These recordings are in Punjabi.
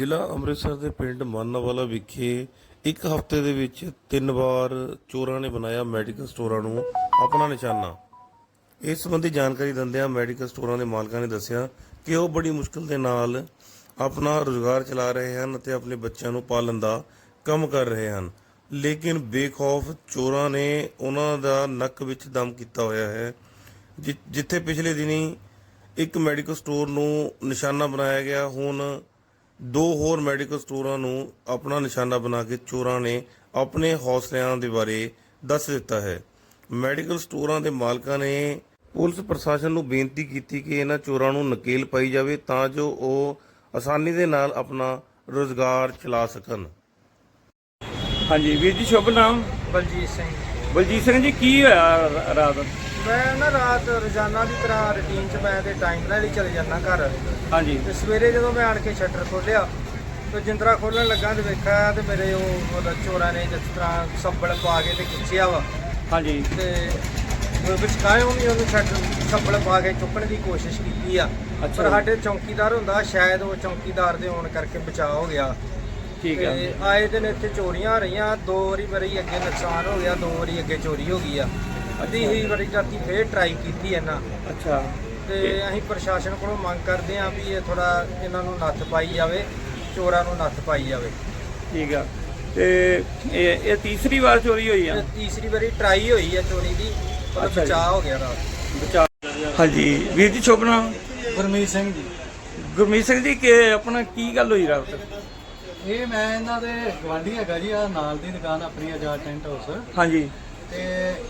ਜ਼ਿਲ੍ਹਾ ਅੰਮ੍ਰਿਤਸਰ ਦੇ ਪਿੰਡ ਮਾਨਾਵਾਲਾ ਵਿਖੇ ਇੱਕ ਹਫ਼ਤੇ ਦੇ ਵਿੱਚ ਤਿੰਨ ਵਾਰ ਚੋਰਾਂ ਨੇ ਬਣਾਇਆ ਮੈਡੀਕਲ ਸਟੋਰਾਂ ਨੂੰ ਆਪਣਾ ਨਿਸ਼ਾਨਾ। ਇਸ ਸੰਬੰਧੀ ਜਾਣਕਾਰੀ ਦਿੰਦਿਆਂ ਮੈਡੀਕਲ ਸਟੋਰਾਂ ਦੇ ਮਾਲਕਾਂ ਨੇ ਦੱਸਿਆ ਕਿ ਉਹ ਬੜੀ ਮੁਸ਼ਕਲ ਦੇ ਨਾਲ ਆਪਣਾ ਰੁਜ਼ਗਾਰ ਚਲਾ ਰਹੇ ਹਨ ਅਤੇ ਆਪਣੇ ਬੱਚਿਆਂ ਨੂੰ ਪਾਲਣ ਦਾ ਕੰਮ ਕਰ ਰਹੇ ਹਨ। ਲੇਕਿਨ ਬੇਖੌਫ ਚੋਰਾਂ ਨੇ ਉਹਨਾਂ ਦਾ ਨੱਕ ਵਿੱਚ ਦਮ ਕੀਤਾ ਹੋਇਆ ਹੈ, ਜਿ- ਜਿੱਥੇ ਪਿਛਲੇ ਦਿਨੀ ਇੱਕ ਮੈਡੀਕਲ ਸਟੋਰ ਨੂੰ ਨਿਸ਼ਾਨਾ ਬਣਾਇਆ ਗਿਆ, ਹੁਣ ਦੋ ਹੋਰ ਮੈਡੀਕਲ ਸਟੋਰਾਂ ਨੂੰ ਆਪਣਾ ਨਿਸ਼ਾਨਾ ਬਣਾ ਕੇ ਚੋਰਾਂ ਨੇ ਆਪਣੇ ਹੌਸਲਿਆਂ ਦੇ ਬਾਰੇ ਦੱਸ ਦਿੱਤਾ ਹੈ। ਮੈਡੀਕਲ ਸਟੋਰਾਂ ਦੇ ਮਾਲਕਾਂ ਨੇ ਪੁਲਿਸ ਪ੍ਰਸ਼ਾਸਨ ਨੂੰ ਬੇਨਤੀ ਕੀਤੀ ਕਿ ਇਹਨਾਂ ਚੋਰਾਂ ਨੂੰ ਨਕੇਲ ਪਾਈ ਜਾਵੇ ਤਾਂ ਜੋ ਉਹ ਆਸਾਨੀ ਦੇ ਨਾਲ ਆਪਣਾ ਰੋਜ਼ਗਾਰ ਚਲਾ ਸਕਣ। ਹਾਂਜੀ ਵੀਰ ਜੀ ਸ਼ੁਭ ਨਾਮ? ਬਲਜੀਤ ਸਿੰਘ। ਬਲਜੀਤ ਸਿੰਘ ਜੀ ਕੀ ਹੋਇਆ ਰਾਤ? ਮੈਂ ਨਾ ਰਾਤ ਰੋਜ਼ਾਨਾ ਦੀ ਤਰ੍ਹਾਂ ਰੁਟੀਨ 'ਚ ਮੈਂ ਤੇ ਟਾਈਮ ਨਾਲ ਹੀ ਚਲੇ ਜਾਂਦਾ ਘਰ। ਹਾਂਜੀ। ਤੇ ਸਵੇਰੇ ਜਦੋਂ ਮੈਂ ਆਣ ਕੇ ਸ਼ਟਰ ਖੋਲਿਆ ਤੇ ਜਿੰਦਰਾ ਖੋਲਣ ਲੱਗਾ ਤੇ ਵੇਖਿਆ ਤੇ ਮੇਰੇ ਉਹ ਚੋਰਾਂ ਨੇ ਜਿਸ ਤਰ੍ਹਾਂ ਸੱਬਲ ਪਾ ਕੇ ਤੇ ਖਿੱਚਿਆ ਵਾ। ਹਾਂਜੀ। ਤੇ ਵਿਚਕਾਇਓ ਵੀ ਉਹਨੂੰ ਸ਼ਟਰ ਸੱਬਲ ਪਾ ਕੇ ਚੁੱਕਣ ਦੀ ਕੋਸ਼ਿਸ਼ ਕੀਤੀ ਆ। ਪਰ। ਸਾਡੇ ਚੌਕੀਦਾਰ ਹੁੰਦਾ ਸ਼ਾਇਦ ਉਹ ਚੌਕੀਦਾਰ ਦੇ ਹੋਣ ਕਰਕੇ ਬਚਾਅ ਹੋ ਗਿਆ। ਠੀਕ ਤੇ ਹੈ ਆਏ ਦਿਨ ਇੱਥੇ ਚੋਰੀਆਂ ਹੋ ਰਹੀਆਂ ਦੋ ਵਾਰੀ ਮੇਰੀ ਅੱਗੇ ਨੁਕਸਾਨ ਹੋ ਗਿਆ ਦੋ ਵਾਰੀ ਅੱਗੇ ਚੋਰੀ ਹੋ ਗਈ ਆ। ਅੱਧੀ ਹੀ ਵਾਰੀ ਰਾਤੀ ਫੇਰ ਟਰਾਈ ਕੀਤੀ ਇਹਨਾਂ। ਅੱਛਾ। ਤੇ ਅਸੀਂ ਪ੍ਰਸ਼ਾਸਨ ਕੋਲੋਂ ਮੰਗ ਕਰਦੇ ਹਾਂ ਵੀ ਇਹ ਥੋੜਾ ਇਹਨਾਂ ਨੂੰ ਨੱਥ ਪਾਈ ਜਾਵੇ ਚੋਰਾਂ ਨੂੰ ਨੱਥ ਪਾਈ ਜਾਵੇ। ਠੀਕ ਆ। ਤੇ ਇਹ ਇਹ ਤੀਸਰੀ ਵਾਰ ਚੋਰੀ ਹੋਈ ਆ? ਤੇ ਤੀਸਰੀ ਵਾਰੀ ਟਰਾਈ ਹੋਈ ਆ ਚੋਰੀ ਦੀ ਪਰ ਅੱਛਾ ਜੀ। ਬਚਾਅ ਹੋ ਗਿਆ ਰਾਤ। ਬਚਾ ਹਾਂਜੀ। ਵੀਰ ਜੀ ਸ਼ੁਭ ਨਾਮ? ਗੁਰਮੀਤ ਸਿੰਘ ਜੀ। ਗੁਰਮੀਤ ਸਿੰਘ ਜੀ ਕਿ ਆਪਣਾ ਕੀ ਗੱਲ ਹੋਈ ਰਾਤ? ਇਹ ਮੈਂ ਇਹਨਾਂ ਦੇ ਗਵਾਂਢੀ ਹੈਗਾ ਜੀ ਆ ਨਾਲ ਦੀ ਦੁਕਾਨ ਆਪਣੀ ਆਜ਼ਾਦ ਟੈਂਟ ਹਾਊਸ। ਹਾਂਜੀ। ਤੇ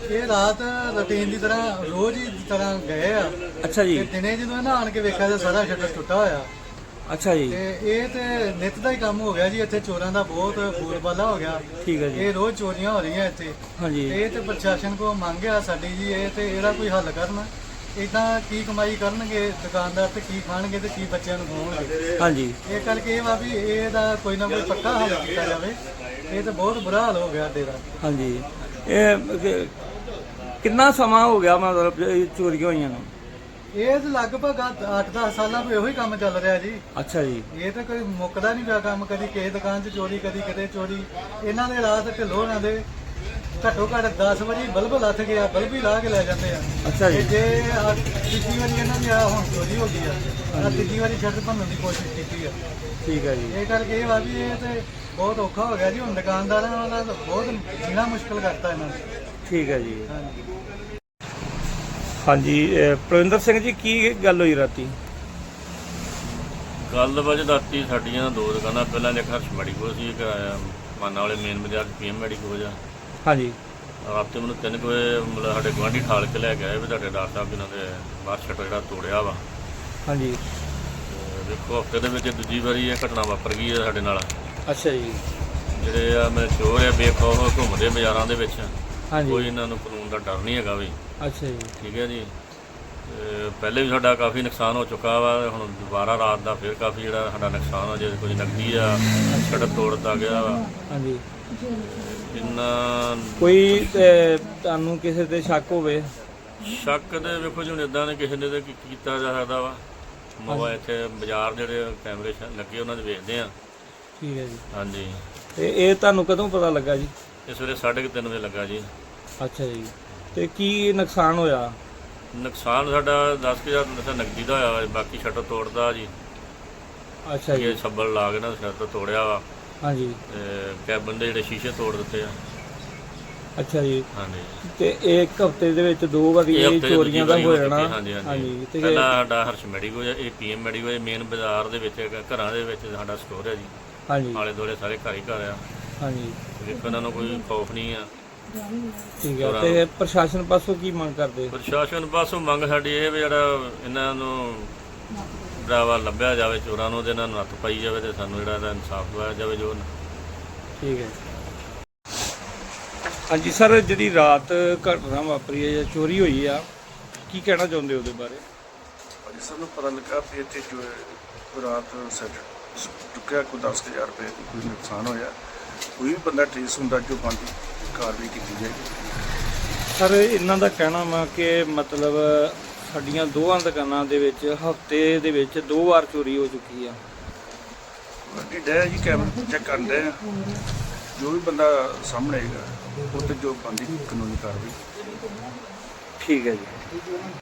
ਇਹ ਰਾਤ ਰੁਟੀਨ ਦੀ ਤਰ੍ਹਾਂ ਰੋਜ਼ ਹੀ ਦੀ ਤਰ੍ਹਾਂ ਗਏ ਆ। ਅੱਛਾ ਤੇ ਜੀ ਦਿਨੇ ਜਦੋਂ ਇਹਨਾਂ ਆਣ ਕੇ ਵੇਖਿਆ ਤਾਂ ਸਾਰਾ ਸ਼ਟਰ ਟੁੱਟਾ ਹੋਇਆ। ਅੱਛਾ ਜੀ। ਤੇ ਇਹ ਤੇ ਨਿਤ ਦਾ ਹੀ ਕੰਮ ਹੋ ਗਿਆ ਜੀ ਇੱਥੇ ਚੋਰਾਂ ਦਾ ਬਹੁਤ ਬੋਲਬਾਲਾ ਹੋ ਗਿਆ। ਠੀਕ ਹੈ ਜੀ। ਇਹ ਰੋਜ਼ ਚੋਰੀਆਂ ਹੋ ਰਹੀਆਂ ਇੱਥੇ। ਹਾਂਜੀ। ਤੇ ਇਹ ਤੇ ਪ੍ਰਸ਼ਾਸਨ ਕੋ ਮੰਗ ਆ ਸਾਡੀ ਜੀ ਇਹ ਤੇ ਇਹਦਾ ਕੋਈ ਹੱਲ ਕਰਨ। ਇਦਾਂ ਕੀ ਕਮਾਈ ਕਰਨਗੇ ਦੁਕਾਨਦਾਰ ਤੇ ਕੀ ਖਾਣਗੇ ਤੇ ਕੀ ਬੱਚਿਆਂ ਨੂੰ ਖਵਾਉਣਗੇ? ਹਾਂਜੀ। ਇਹ ਕਰਕੇ ਇਹ ਵਾ ਵੀ ਇਹਦਾ ਕੋਈ ਨਾ ਕੋਈ ਪੱਕਾ ਹੱਲ ਕੀਤਾ ਜਾਵੇ। ਇਹ ਤਾਂ ਬਹੁਤ ਬੁਰਾ ਹਾਲ ਹੋ ਗਿਆ ਦਾ। ਹਾਂਜੀ। ਇਹ ਕਿੰਨਾ ਸਮਾਂ ਹੋ ਗਿਆ ਮਤਲਬ ਚੋਰੀਆਂ ਹੋਈਆਂ ਨੂੰ? ਇਹ ਤਾਂ ਲਗਭਗ 8-10 ਸਾਲਾਂ ਤੋਂ ਇਹੋ ਹੀ ਕੰਮ ਚੱਲ ਰਿਹਾ ਜੀ। ਅੱਛਾ ਜੀ। ਇਹ ਤਾਂ ਕੋਈ ਮੁੱਕਦਾ ਨਹੀਂ ਪਿਆ ਕੰਮ ਕਦੀ ਕਿਸੇ ਦੁਕਾਨ 'ਚ ਚੋਰੀ ਕਦੀ ਕਿਤੇ ਚੋਰੀ। ਇਹਨਾਂ ਦੇ ਰਾਤ ਢਿੱਲੋਂ ਨਾ ਦੇ ਘੱਟੋ ਘੱਟ 10 ਵਾਰੀ ਬਲਬ ਲੱਥ ਗਿਆ ਬਲਬ ਹੀ ਲਾ ਕੇ ਲੈ ਜਾਂਦੇ ਆ। ਅੱਛਾ ਜੀ। ਤੇ ਜੇ ਆਹ ਤੀਜੀ ਵਾਰੀ ਇਹਨਾਂ ਦੀ ਆ ਹੁਣ ਚੋਰੀ ਹੋ ਗਈ ਆ। ਆ ਤੀਜੀ ਵਾਰੀ ਛੱਡ ਭੰਨਣ ਦੀ ਕੋਸ਼ਿਸ਼ ਕੀਤੀ ਆ। ਠੀਕ ਹੈ ਜੀ। ਇਹ ਕਰਕੇ ਇਹ ਵਾ ਵੀ ਇਹ ਤੇ ਬਹੁਤ ਔਖਾ ਹੋ ਗਿਆ ਜੀ ਹੁਣ ਦੁਕਾਨਦਾਰਾਂ ਦਾ ਤਾਂ ਬਹੁਤ ਜੀਣਾ ਮੁਸ਼ਕਲ ਕਰਤਾ ਇਹਨਾਂ ਨੇ। ਠੀਕ ਹੈ ਜੀ। ਹਾਂਜੀ। ਹਾਂਜੀ ਅਹ ਪ੍ਰਵਿੰਦਰ ਸਿੰਘ ਜੀ ਕੀ ਗੱਲ ਹੋਈ ਰਾਤੀ? ਕੱਲ ਵਜੇ ਰਾਤੀ ਸਾਡੀਆਂ ਦੋ ਦੁਕਾਨਾਂ ਪਹਿਲਾਂ ਇੱਕ ਹਰਸ਼ ਮੈਡੀਕੋ ਸੀ ਇੱਕ ਆਇਆ ਮਾਨਾ ਵਾਲੇ ਮੇਨ ਬਾਜ਼ਾਰ ਪੀਐਮ ਮੈਡੀਕੋ ਜਾ। ਹਾਂਜੀ। ਰਾਤੀ ਮੈਨੂੰ ਤਿੰਨ ਕੁ ਵਜੇ ਮਤਲਬ ਸਾਡੇ ਗੁਆਂਢੀ ਠਾਲ ਕੇ ਲੈ ਕੇ ਆਏ ਵੀ ਤੁਹਾਡੇ ਡਾਕਟਰ ਸਾਹਿਬ ਜਿਨ੍ਹਾਂ ਦੇ ਬਾਹਰ ਸ਼ਟਰ ਜਿਹੜਾ ਤੋੜਿਆ ਵਾ। ਹਾਂਜੀ। ਤੇ ਵੇਖੋ ਹਫ਼ਤੇ ਦੇ ਵਿੱਚ ਦੂਜੀ ਵਾਰੀ ਇਹ ਘਟਨਾ ਵਾਪਰ ਗਈ ਹੈ ਸਾਡੇ ਨਾਲ। ਅੱਛਾ ਜੀ। ਜਿਹੜੇ ਆ ਮੇਰੇ ਚੋਰ ਆ ਬੇਖੌਫ ਘੁੰਮਦੇ ਬਾਜ਼ਾਰਾਂ ਦੇ ਵਿੱਚ। ਹਾਂਜੀ। ਕੋਈ ਇਹਨਾਂ ਨੂੰ ਕਾਨੂੰਨ ਦਾ ਡਰ ਨਹੀਂ ਹੈਗਾ ਵੀ। ਅੱਛਾ ਜੀ। ਠੀਕ ਹੈ ਜੀ। ਤੇ ਪਹਿਲੇ ਵੀ ਸਾਡਾ ਕਾਫੀ ਨੁਕਸਾਨ ਹੋ ਚੁੱਕਾ ਵਾ ਹੁਣ ਦੁਬਾਰਾ ਰਾਤ ਦਾ ਫਿਰ ਕਾਫੀ ਜਿਹੜਾ ਸਾਡਾ ਨੁਕਸਾਨ ਹੋ ਜੇ ਕੁਝ ਨਕਦੀ ਆ ਛੜ ਤੋੜ ਦਿੱਤਾ ਗਿਆ ਵਾ। ਹਾਂਜੀ। ਇੰਨਾ ਕੋਈ ਅਹ, ਤੁਹਾਨੂੰ ਕਿਸੇ ਤੇ ਸ਼ੱਕ ਹੋਵੇ? ਸ਼ੱਕ ਦੇ ਵੇਖੋ ਜੀ ਹੁਣ ਇਦਾਂ ਨੇ ਕਿਸੇ ਨੇ ਤੇ ਕੀ- ਕੀਤਾ ਜਾ ਸਕਦਾ ਵਾ। ਮੋਬਾਈਲ ਇੱਥੇ ਬਾਜ਼ਾਰ ਜਿਹੜੇ ਕੈਮਰੇ ਸ਼- ਲੱਗੇ ਉਹਨਾਂ ਦੇ ਵੇਖਦੇ ਆ। ਠੀਕ ਹੈ ਜੀ। ਹਾਂਜੀ। ਤੇ ਇਹ ਤੁਹਾਨੂੰ ਕਦੋਂ ਪਤਾ ਲੱਗਾ ਜੀ? ਇਸ ਵੇਲੇ 3:30 ਵਜੇ ਲੱਗਾ ਜੀ। ਅੱਛਾ ਜੀ। ਤੇ ਕੀ ਨੁਕਸਾਨ ਹੋਇਆ? ਨੁਕਸਾਨ ਸਾਡਾ 10000 ਦਾ ਨਕਦੀ ਦਾ ਹੋਇਆ ਬਾਕੀ ਸ਼ਟਰ ਤੋੜਦਾ ਜੀ। ਅੱਛਾ ਜੀ। ਇਹ ਛੱਬਲ ਲਾ ਕੇ ਨਾ ਸ਼ਟਰ ਤੋੜਿਆ ਵਾ। ਹਾਂਜੀ। ਤੇ ਕੈਬਨ ਦੇ ਜਿਹੜੇ ਸ਼ੀਸ਼ੇ ਤੋੜ ਦਿੱਤੇ ਆ। ਅੱਛਾ ਜੀ। ਹਾਂਜੀ। ਤੇ ਇੱਕ ਹਫ਼ਤੇ ਦੇ ਵਿੱਚ ਦੋ ਵਾਰੀ ਇਹ ਇਹ ਚੋਰੀਆਂ ਦਾ ਹੋ ਜਾਣਾ ਹਾਂਜੀ ਤੇ ਪਹਿਲਾਂ ਸਾਡਾ ਹਰਸ਼ ਮੈਡੀਕੋ ਜਾਂ ਇਹ ਪੀਐਮ ਮੈਡੀਕੋ ਮੇਨ ਬਾਜ਼ਾਰ ਦੇ ਵਿੱਚ ਹੈਗਾ, ਘਰਾਂ ਦੇ ਵਿੱਚ ਸਾਡਾ ਸਟੋਰ ਹੈ ਜੀ। ਹਾਂਜੀ। ਆਲੇ ਦੋਲੇ ਸਾਰੇ ਘਰ ਹੀ ਘਰ ਆ। ਹਾਂਜੀ। ਵੇਖੋ ਇਹਨਾਂ ਨੂੰ ਕੋਈ ਖੌਫ ਨਹੀਂ ਆ। ਠੀਕ ਹੈ ਤੇ ਪ੍ਰਸ਼ਾਸਨ ਪਾਸੋਂ ਕੀ ਮੰਗ ਕਰਦੇ? ਪ੍ਰਸ਼ਾਸਨ ਪਾਸੋਂ ਮੰਗ ਸਾਡੀ ਇਹ ਵੀ ਜਿਹੜਾ ਇਹਨਾਂ ਨੂੰ ਡਰਾਵਾ ਲੱਭਿਆ ਜਾਵੇ ਚੋਰਾਂ ਨੂੰ ਤੇ ਇਹਨਾਂ ਨੂੰ ਨੱਥ ਪਾਈ ਜਾਵੇ ਤੇ ਸਾਨੂੰ ਜਿਹੜਾ ਇਹਦਾ ਇਨਸਾਫ ਦਵਾਇਆ ਜਾਵੇ ਜੋ ਠੀਕ ਹੈ। ਹਾਂਜੀ ਸਰ ਜਿਹੜੀ ਰਾਤ ਘਟਨਾ ਵਾਪਰੀ ਹੈ ਜਾਂ ਚੋਰੀ ਹੋਈ ਆ ਕੀ ਕਹਿਣਾ ਚਾਹੁੰਦੇ ਹੋ ਉਹਦੇ ਬਾਰੇ? ਅੱਜ ਸਾਨੂੰ ਪਤਾ ਲੱਗਾ ਵੀ ਇੱਥੇ ਜੋ ਰਾਤ ਸੈਟ ਚੁੱਕਿਆ ਕੋਈ 10000 ਰੁਪਏ ਦੀ ਕੋਈ ਨੁਕਸਾਨ ਹੋਇਆ। ਕੋਈ ਵੀ ਬੰਦਾ ਟ੍ਰੇਸ ਹੁੰਦਾ ਜੋ ਬੰਦੀ ਕਾਰਵਾਈ ਕੀਤੀ ਜਾਏਗੀ। ਸਰ ਇਹਨਾਂ ਦਾ ਕਹਿਣਾ ਵਾ ਕਿ ਮਤਲਬ ਸਾਡੀਆਂ ਦੋਹਾਂ ਦੁਕਾਨਾਂ ਦੇ ਵਿੱਚ ਹਫ਼ਤੇ ਦੇ ਵਿੱਚ ਦੋ ਵਾਰ ਚੋਰੀ ਹੋ ਚੁੱਕੀ ਆ। ਬਾਕੀ ਡੈ ਜੀ ਕੈਮਰਾ ਚੈੱਕ ਕਰਨ ਆ। ਜੋ ਵੀ ਬੰਦਾ ਸਾਹਮਣੇ ਆਏਗਾ ਉਹ ਤੇ ਜੋ ਬੰਦੀ ਕਾਨੂੰਨੀ ਕਾਰਵਾਈ। ਠੀਕ ਹੈ ਜੀ।